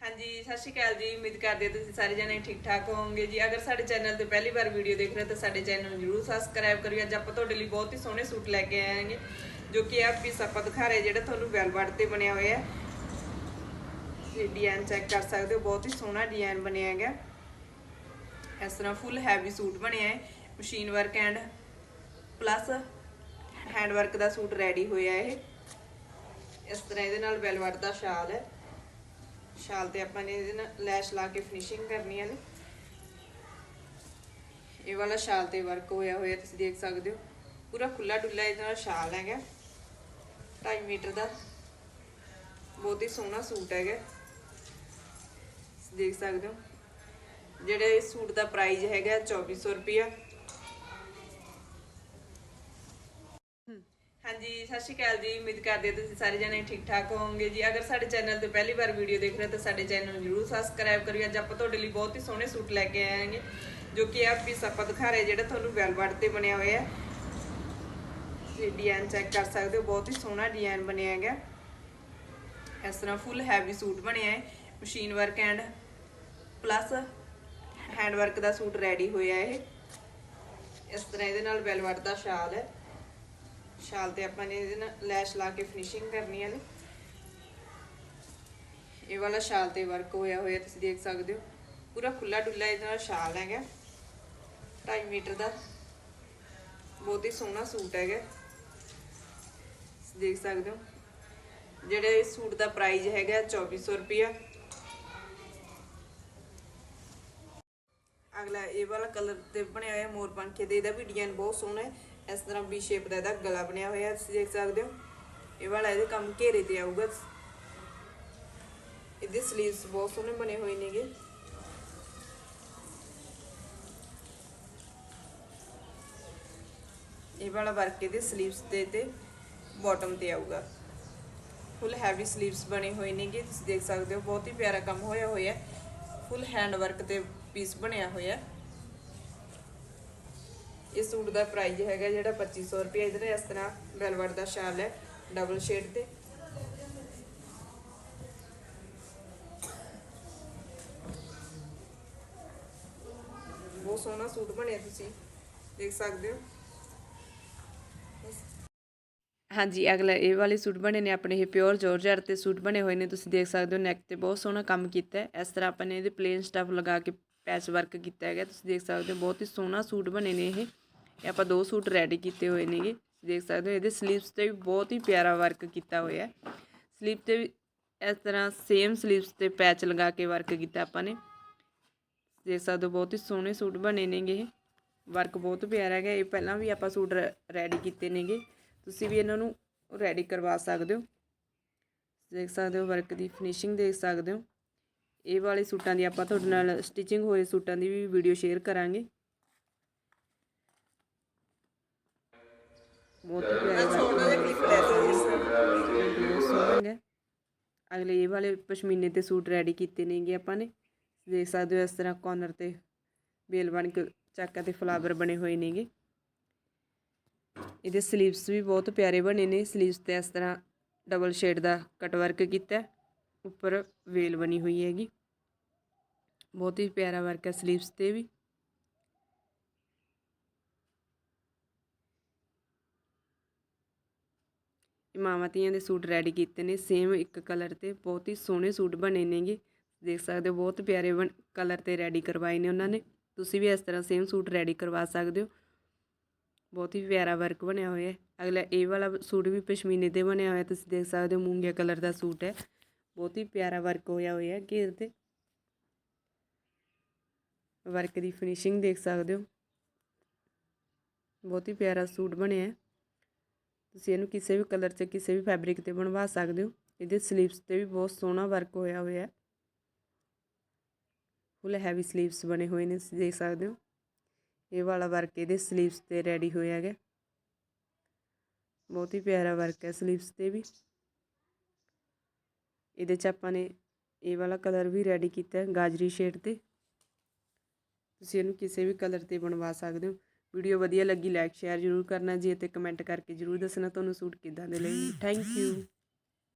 ਹਾਂਜੀ, ਸਤਿ ਸ਼੍ਰੀ ਅਕਾਲ ਜੀ। ਉਮੀਦ ਕਰਦੇ ਹਾਂ ਤੁਸੀਂ ਸਾਰੇ ਜਣੇ ਠੀਕ ਠਾਕ ਹੋਵੋਗੇ ਜੀ। ਅਗਰ ਸਾਡੇ ਚੈਨਲ ਤੇ ਪਹਿਲੀ ਵਾਰ ਵੀਡੀਓ ਦੇਖ ਰਹੇ ਹੋ ਤਾਂ ਸਾਡੇ ਚੈਨਲ ਨੂੰ ਜਰੂਰ ਸਬਸਕ੍ਰਾਈਬ ਕਰਿਓ। ਅੱਜ ਆਪਾਂ ਤੁਹਾਡੇ ਲਈ ਬਹੁਤ ਹੀ ਸੋਹਣੇ ਸੂਟ ਲੈ ਕੇ ਆਏ ਹਾਂਗੇ, ਜੋ ਕਿ ਆ ਪੀਸ ਆਪਾਂ ਦਿਖਾ ਰਹੇ ਜਿਹੜਾ ਤੁਹਾਨੂੰ ਵੈਲਵਟ ਤੇ ਬਣਿਆ ਹੋਇਆ ਹੈ। ਇਹ ਡਿਜ਼ਾਈਨ ਚੈੱਕ ਕਰ ਸਕਦੇ ਹੋ। ਬਹੁਤ ਹੀ ਸੋਹਣਾ ਡਿਜ਼ਾਈਨ ਬਣਿਆ ਹੈਗਾ। ਇਸ ਤਰ੍ਹਾਂ ਫੁੱਲ ਹੈਵੀ ਸੂਟ ਬਣਿਆ ਹੈ। Machine work and plus hand work the suit ready ਹੋਇਆ ਇਹ। ਇਸ ਤਰ੍ਹਾਂ ਇਹਦੇ ਨਾਲ ਵੈਲਵਟ ਦਾ ਸ਼ਾਲ ਹੈ। ਸ਼ਾਲ ਤੇ ਆਪਾਂ ਨੇ ਇਹਦੇ ਨਾਲ ਲੈਸ਼ ਲਾ ਕੇ ਫਿਨਿਸ਼ਿੰਗ ਕਰਨੀ ਹੈ ਨੇ। ਇਹ ਵਾਲਾ ਸ਼ਾਲ ਤੇ ਵਰਕ ਹੋਇਆ ਹੋਇਆ, ਤੁਸੀਂ ਦੇਖ ਸਕਦੇ ਹੋ। ਪੂਰਾ ਖੁੱਲਾ ਡੁੱਲਾ ਇਹਦੇ ਨਾਲ ਸ਼ਾਲ ਹੈਗਾ। 2.5 ਮੀਟਰ ਦਾ। ਬਹੁਤ ਹੀ ਸੋਹਣਾ ਸੂਟ ਹੈਗਾ। ਦੇਖ ਸਕਦੇ ਹੋ। ਜਿਹੜੇ ਇਸ ਸੂਟ ਦਾ ਪ੍ਰਾਈਸ ਹੈਗਾ 2400 ਰੁਪਿਆ ਹਾਂਜੀ, ਸਤਿ ਸ਼੍ਰੀ ਅਕਾਲ ਜੀ। ਉਮੀਦ ਕਰਦੇ ਹਾਂ ਤੁਸੀਂ ਸਾਰੇ ਜਣੇ ਠੀਕ ਠਾਕ ਹੋਵੋਗੇ ਜੀ। ਅਗਰ ਸਾਡੇ ਚੈਨਲ ਤੇ ਪਹਿਲੀ ਵਾਰ ਵੀਡੀਓ ਦੇਖ ਰਹੇ ਹੋ ਤਾਂ ਸਾਡੇ ਚੈਨਲ ਨੂੰ ਜਰੂਰ ਸਬਸਕ੍ਰਾਈਬ ਕਰਿਓ। ਅੱਜ ਆਪਾਂ ਤੁਹਾਡੇ ਲਈ ਬਹੁਤ ਹੀ ਸੋਹਣੇ ਸੂਟ ਲੈ ਕੇ ਆਏ ਹਾਂਗੇ, ਜੋ ਕਿ ਆ ਪੀਸ ਆਪਾਂ ਦਿਖਾ ਰਹੇ ਜਿਹੜਾ ਤੁਹਾਨੂੰ ਵੈਲਵਟ ਤੇ ਬਣਿਆ ਹੋਇਆ ਹੈ। ਇਹ ਡਿਜ਼ਾਈਨ ਚੈੱਕ ਕਰ ਸਕਦੇ ਹੋ, ਬਹੁਤ ਹੀ ਸੋਹਣਾ ਡਿਜ਼ਾਈਨ ਬਣਿਆ ਹੈਗਾ। ਇਸ ਤਰ੍ਹਾਂ ਫੁੱਲ ਹੈਵੀ ਸੂਟ ਬਣਿਆ ਹੈ। Machine work and plus hand work the suit ready ਹੋਇਆ ਇਹ। ਇਸ ਤਰ੍ਹਾਂ ਇਹਦੇ ਨਾਲ ਵੈਲਵਟ ਦਾ ਸ਼ਾਲ ਹੈ। ਸ਼ਾਲ ਤੇ ਆਪਾਂ ਨੇ ਇਹਦੇ ਨਾਲ ਲੈਸ਼ ਲਾ ਕੇ ਫਿਨਿਸ਼ਿੰਗ ਕਰਨੀ ਹੈ ਨੇ ਇਹ ਵਾਲਾ ਸ਼ਾਲ ਤੇ ਵਰਕ ਹੋਇਆ ਹੋਇਆ, ਤੁਸੀਂ ਦੇਖ ਸਕਦੇ ਹੋ। ਪੂਰਾ ਖੁੱਲਾ ਡੁੱਲਾ ਇਹਦੇ ਨਾਲ ਸ਼ਾਲ ਹੈਗਾ। 2.5 ਮੀਟਰ ਦਾ। ਬਹੁਤ ਹੀ ਸੋਹਣਾ ਸੂਟ ਹੈਗਾ। ਦੇਖ ਸਕਦੇ ਹੋ। ਜਿਹੜੇ ਇਸ ਸੂਟ ਦਾ ਪ੍ਰਾਈਸ ਹੈਗਾ 2400 ਰੁਪਿਆ ਅਗਲਾ ਇਹ ਵਾਲਾ ਕਲਰ ਤੇ ਬਣਿਆ ਹੋਇਆ ਮੋਰ ਪੰਖੇ ਦੇ ਇਹਦਾ ਵੀ ਡਿਜ਼ਾਈਨ ਬਹੁਤ ਸੋਹਣਾ ਹੈ। ਇਸ ਤਰ੍ਹਾਂ ਵੀ ਸ਼ੇਪ ਦਾ ਇਹਦਾ ਗਲਾ ਬਣਿਆ ਹੋਇਆ, ਤੁਸੀਂ ਦੇਖ ਸਕਦੇ ਹੋ। ਇਹ ਵਾਲਾ ਇਹਦੇ ਕੰਮ ਘੇਰੇ ਤੇ ਆਊਗਾ। ਇਹਦੇ ਸਲੀਵਸ ਬਹੁਤ ਸੋਹਣੇ ਬਣੇ ਹੋਏ ਨੇਗੇ। ਇਹ ਵਾਲਾ ਵਰਕ ਇਹਦੇ ਸਲੀਵਸ ਤੇ ਤੇ ਬਾਟਮ ਤੇ ਆਊਗਾ। ਫੁੱਲ ਹੈਵੀ ਸਲੀਵਸ ਬਣੇ ਹੋਏ ਨੇਗੇ, ਤੁਸੀਂ ਦੇਖ ਸਕਦੇ ਹੋ। ਬਹੁਤ ਹੀ ਪਿਆਰਾ ਕੰਮ ਹੋਇਆ ਹੋਇਆ। ਫੁੱਲ ਹੈਂਡ ਵਰਕ ਤੇ ਪੀਸ ਬਣਿਆ ਹੋਇਆ। ਇਹ ਸੂਟ ਦਾ ਪ੍ਰਾਈਸ ਹੈਗਾ ਜਿਹੜਾ 2500 ਰੁਪਏ ਇਧਰ ਇਸ ਤਰ੍ਹਾਂ ਵੈਲਵਟ ਦਾ ਸ਼ਾਲ ਹੈ ਡਬਲ ਸ਼ੇਡ ਤੇ। ਬਹੁਤ ਸੋਹਣਾ ਸੂਟ ਬਣਿਆ ਤੁਸੀਂ, ਦੇਖ ਸਕਦੇ ਹੋ। ਹਾਂਜੀ, ਅਗਲਾ ਇਹ ਵਾਲੇ ਸੂਟ ਬਣੇ ਨੇ ਆਪਣੇ, ਇਹ ਪਿਓਰ ਜਾਰਜਟ ਤੇ ਸੂਟ ਬਣੇ ਹੋਏ ਨੇ, ਤੁਸੀਂ ਦੇਖ ਸਕਦੇ ਹੋ ਨੈਕ ਤੇ ਬਹੁਤ ਸੋਹਣਾ ਕੰਮ ਕੀਤਾ ਹੈ। ਇਸ ਤਰ੍ਹਾਂ ਆਪਾਂ ਨੇ ਇਹਦੇ ਪਲੇਨ ਸਟਫ ਲਗਾ ਕੇ ਪੈਚ ਵਰਕ ਕੀਤਾ ਹੈਗਾ, ਤੁਸੀਂ ਦੇਖ ਸਕਦੇ ਹੋ, ਬਹੁਤ ਹੀ ਸੋਹਣਾ ਸੂਟ ਬਣੇ ਨੇ ਇਹ। ਇਹ ਆਪਾਂ ਦੋ ਸੂਟ ਰੈਡੀ ਕੀਤੇ ਹੋਏ ਨੇਗੇ। ਦੇਖ ਸਕਦੇ ਹੋ, ਇਹਦੇ ਸਲੀਵਸ ਤੇ ਵੀ ਬਹੁਤ ਹੀ ਪਿਆਰਾ ਵਰਕ ਕੀਤਾ ਹੋਇਆ ਹੈ। ਸਲੀਵ ਤੇ ਵੀ ਇਸ ਤਰ੍ਹਾਂ ਸੇਮ ਸਲੀਵਸ ਤੇ ਪੈਚ ਲਗਾ ਕੇ ਵਰਕ ਕੀਤਾ ਆਪਾਂ ਨੇ। ਦੇਖ ਸਕਦੇ ਹੋ, ਬਹੁਤ ਹੀ ਸੋਹਣੇ ਸੂਟ ਬਣੇ ਨੇਗੇ ਇਹ। ਵਰਕ ਬਹੁਤ ਪਿਆਰਾ ਹੈਗਾ, ਇਹ ਪਹਿਲਾਂ ਵੀ ਆਪਾਂ ਸੂਟ ਰੈਡੀ ਕੀਤੇ ਨੇਗੇ। ਤੁਸੀਂ ਵੀ ਇਹਨਾਂ ਨੂੰ ਰੈਡੀ ਕਰਵਾ ਸਕਦੇ ਹੋ। ਦੇਖ ਸਕਦੇ ਹੋ ਵਰਕ ਦੀ ਫਿਨਿਸ਼ਿੰਗ ਦੇਖ ਸਕਦੇ ਹੋ। ਇਹ ਵਾਲੇ ਸੂਟਾਂ ਦੀ ਆਪਾਂ ਤੁਹਾਡੇ ਨਾਲ ਸਟਿਚਿੰਗ ਹੋਏ ਸੂਟਾਂ ਦੀ ਵੀ ਵੀਡੀਓ ਸ਼ੇਅਰ ਕਰਾਂਗੇ। बहुत ही प्यारा है ਅਗਲੇ ਇਹ ਵਾਲੇ ਪਸ਼ਮੀਨੇ ਤੇ ਸੂਟ ਰੈਡੀ ਕੀਤੇ ਨੇਗੇ ਆਪਾਂ ਨੇ ਦੇਖ ਸਕਦੇ ਹੋ ਇਸ ਤਰ੍ਹਾਂ ਕੋਰਨਰ ਤੇ ਬੇਲ ਬਣ ਕੇ ਚੱਕ ਤੇ ਫਲਾਵਰ ਬਣੇ ਹੋਏ ਨੇਗੇ ਇਹਦੇ 슬ੀਵਸ ਵੀ ਬਹੁਤ ਪਿਆਰੇ ਬਣੇ ਨੇ 슬ੀਵਸ ਤੇ ਇਸ ਤਰ੍ਹਾਂ ਡਬਲ ਸ਼ੇਡ ਦਾ ਕਟ ਵਰਕ ਕੀਤਾ ਉੱਪਰ ਵੇਲ ਬਣੀ ਹੋਈ ਹੈਗੀ ਬਹੁਤ ਹੀ ਪਿਆਰਾ ਵਰਕ ਹੈ 슬ੀਵਸ ਤੇ ਵੀ ਮਾਵਾਂ ਤੀਆਂ ਦੇ ਸੂਟ ਰੈਡੀ ਕੀਤੇ ਨੇ ਸੇਮ ਇੱਕ ਕਲਰ ਤੇ ਬਹੁਤ ਹੀ ਸੋਹਣੇ ਸੂਟ ਬਣੇ ਨੇਗੇ। ਦੇਖ ਸਕਦੇ ਹੋ, ਬਹੁਤ ਪਿਆਰੇ ਬਣ ਕਲਰ ਤੇ ਰੈਡੀ ਕਰਵਾਏ ਨੇ ਉਹਨਾਂ ਨੇ। ਤੁਸੀਂ ਵੀ ਇਸ ਤਰ੍ਹਾਂ ਸੇਮ ਸੂਟ ਰੈਡੀ ਕਰਵਾ ਸਕਦੇ ਹੋ। ਬਹੁਤ ਹੀ ਪਿਆਰਾ ਵਰਕ ਬਣਿਆ ਹੋਇਆ ਹੈ। ਅਗਲਾ ਇਹ ਵਾਲਾ ਸੂਟ ਵੀ ਪਸ਼ਮੀਨੇ ਤੇ ਬਣਿਆ ਹੋਇਆ, ਤੁਸੀਂ ਦੇਖ ਸਕਦੇ ਹੋ, ਮੂੰਗੀਆ ਕਲਰ ਦਾ ਸੂਟ ਹੈ। ਬਹੁਤ ਹੀ ਪਿਆਰਾ ਵਰਕ ਹੋਇਆ ਹੋਇਆ ਹੈ ਘੇਰ ਤੇ। ਵਰਕ ਦੀ ਫਿਨਿਸ਼ਿੰਗ ਦੇਖ ਸਕਦੇ ਹੋ। ਬਹੁਤ ਹੀ ਪਿਆਰਾ ਸੂਟ ਬਣਿਆ ਹੈ। ਤੁਸੀਂ ਇਹਨੂੰ ਕਿਸੇ ਵੀ ਕਲਰ 'ਚ, ਕਿਸੇ ਵੀ ਫੈਬਰਿਕ ਤੇ ਬਣਵਾ ਸਕਦੇ ਹੋ। ਇਹਦੇ ਸਲੀਵਸ ਤੇ ਵੀ ਬਹੁਤ ਸੋਹਣਾ ਵਰਕ ਹੋਇਆ ਹੋਇਆ ਹੈ। ਫੁੱਲ ਹੈਵੀ ਸਲੀਵਸ ਬਣੇ ਹੋਏ ਨੇ, ਤੁਸੀਂ ਦੇਖ ਸਕਦੇ ਹੋ। ਇਹ ਵਾਲਾ ਵਰਕ ਇਹਦੇ ਸਲੀਵਸ ਤੇ ਰੈਡੀ ਹੋਇਆ ਹੈਗਾ। ਬਹੁਤ ਹੀ ਪਿਆਰਾ ਵਰਕ ਹੈ ਸਲੀਵਸ ਤੇ ਵੀ। ਇਹਦੇ 'ਚ ਆਪਾਂ ਨੇ ਇਹ ਵਾਲਾ ਕਲਰ ਵੀ ਰੈਡੀ ਕੀਤਾ ਹੈ, ਗਾਜਰੀ ਸ਼ੇਡ ਤੇ। ਤੁਸੀਂ ਇਹਨੂੰ ਕਿਸੇ ਵੀ ਕਲਰ ਤੇ ਬਣਵਾ ਸਕਦੇ ਹੋ। ਵੀਡੀਓ ਵਧੀਆ ਲੱਗੀ ਲਾਈਕ ਸ਼ੇਅਰ ਜ਼ਰੂਰ ਕਰਨਾ, ਜੀ ਅਤੇ ਕਮੈਂਟ ਕਰਕੇ ਜ਼ਰੂਰ ਦੱਸਣਾ ਤੁਹਾਨੂੰ ਸੂਟ ਕਿੱਦਾਂ ਦੇ ਲੱਗੇ। Thank you